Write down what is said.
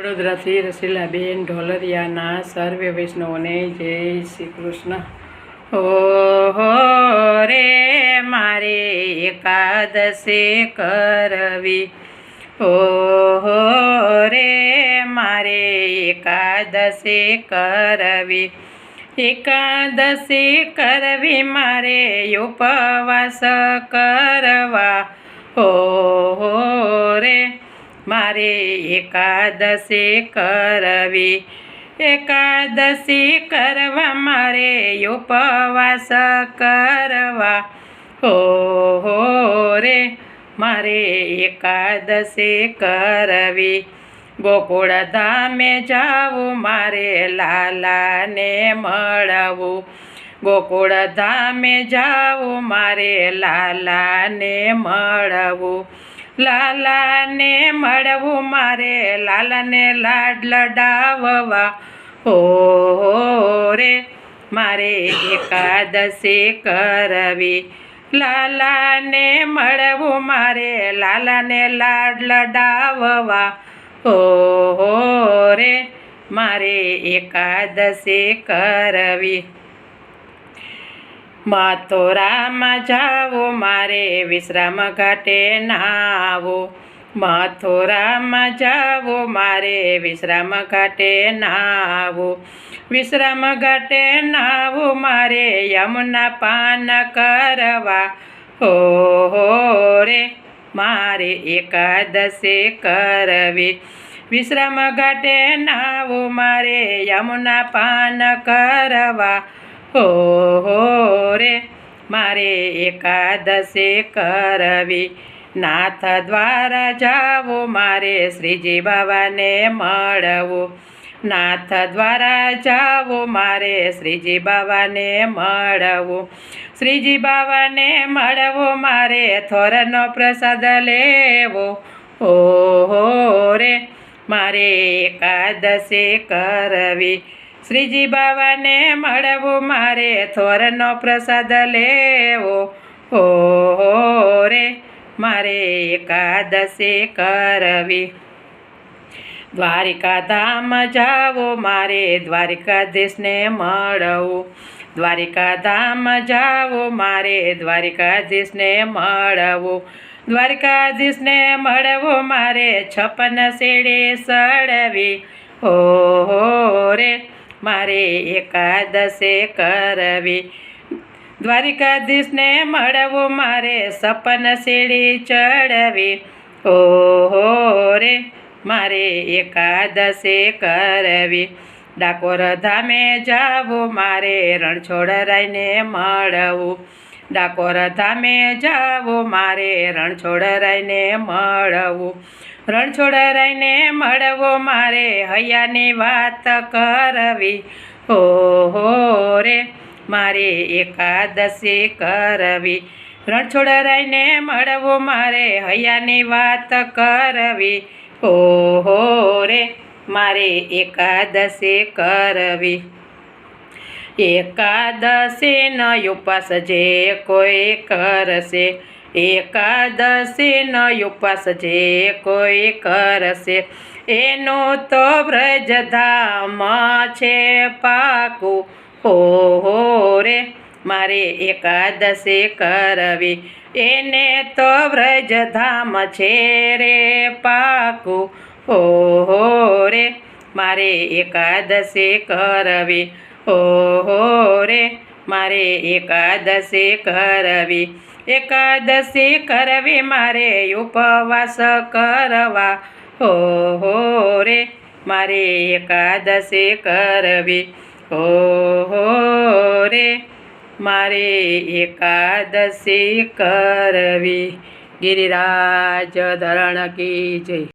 વડોદરાથી રસીલાબેન ઢોલરિયાના સર્વે વૈષ્ણવને જય શ્રી કૃષ્ણ. હો રે મારે એકાદશી કરવી. હો રે મારે એકાદશી કરવી. એકાદશી કરવી મારે ઉપવાસ કરવા. હો રે મારે એકાદશી કરવી. એકાદશી કરવા મારે ઉપવાસ કરવા. હો હો રે, મારે એકાદશી કરવી. ગોકુળ ધામે જાવું, મારે લાલાને મળવું. ગોકુળ ધામે જાવું, મારે લાલાને મળવું. લાલાને મળવું મારે, લાલાને લાડ લડાવવા. હો રે, મારે એકાદશી કરવી. લાલાને મળવું મારે, લાલાને લાડ લડાવવા. હો, રે, મારે એકાદશી કરવી. મથુરામાં જાવો મારે વિશ્રામ ઘાટે નાવું મથુરામાં જાવો મારે વિશ્રામ ઘાટે નાવો વિશ્રામ ઘાટે નાવો મારે યમુના પાન કરવા. હો હો રે, મારે એકાદશી કરવી. વિશ્રામ ઘાટે નાવો મારે યમુના પાન કરવા. હો હો રે, મારે એકાદશે કરવી. નાથ દ્વારા જાવો મારે શ્રીજી બાબાને મળવું. નાથ દ્વારા જાવો મારે શ્રીજી બાબાને મળવું. શ્રીજી બાબાને મળવો, મારે થોરનો પ્રસાદ લેવો. ઓ હો રે, મારે એકાદશે કરવી. શ્રીજી બાવાને મળવું, મારે થોરનો પ્રસાદ લેવો. હો રે, મારે એકાદશે કરવી. દ્વારિકા ધામ જાવો, મારે દ્વારિકાધીશને મળવું. દ્વારિકા ધામ જાવો, મારે દ્વારિકાધીશને મળવું. દ્વારકાધીશને મળવું, મારે છપ્પન શેડે સડવી ઓ હો, રે મારે એકાદશે કરવી. દ્વારિકાધીશને મળવું મારે સપન સીડી ચડવી. હો હો રે, મારે એકાદશે કરવી. ડાકોર ધામે જાવું, મારે રણછોડરાયને મળવું. ડાકોર ધામે જાવો, મારે રણછોડરાયને મળવું. રણછોડરાયને મળવો, મારે હૈયાની વાત કરવી. હો હો રે, મારે એકાદશી કરવી. રણછોડરાયને મળવો, મારે હૈયાની વાત કરવી. હો રે, મારે એકાદશી કરવી. એકાદશીનો ઉપવાસ જે કોઈ કરશે. એકાદશીનો ઉપવાસ જે કોઈ કરશે. એનું તો વ્રજધામ છે પાકું. હો હો રે, મારે એકાદશી કરવી. એને તો વ્રજધામ છે રે પાકું. હો હો રે મારે એકાદશે કરવી. ઓહો રે, મારે એકાદશી કરવી. એકાદશી કરવી મારે ઉપવાસ કરવા. હો હો રે, મારે એકાદશી કરવી. ઓહો રે, મારે એકાદશી કરવી. ગિરિરાજ ધરણ કી જય.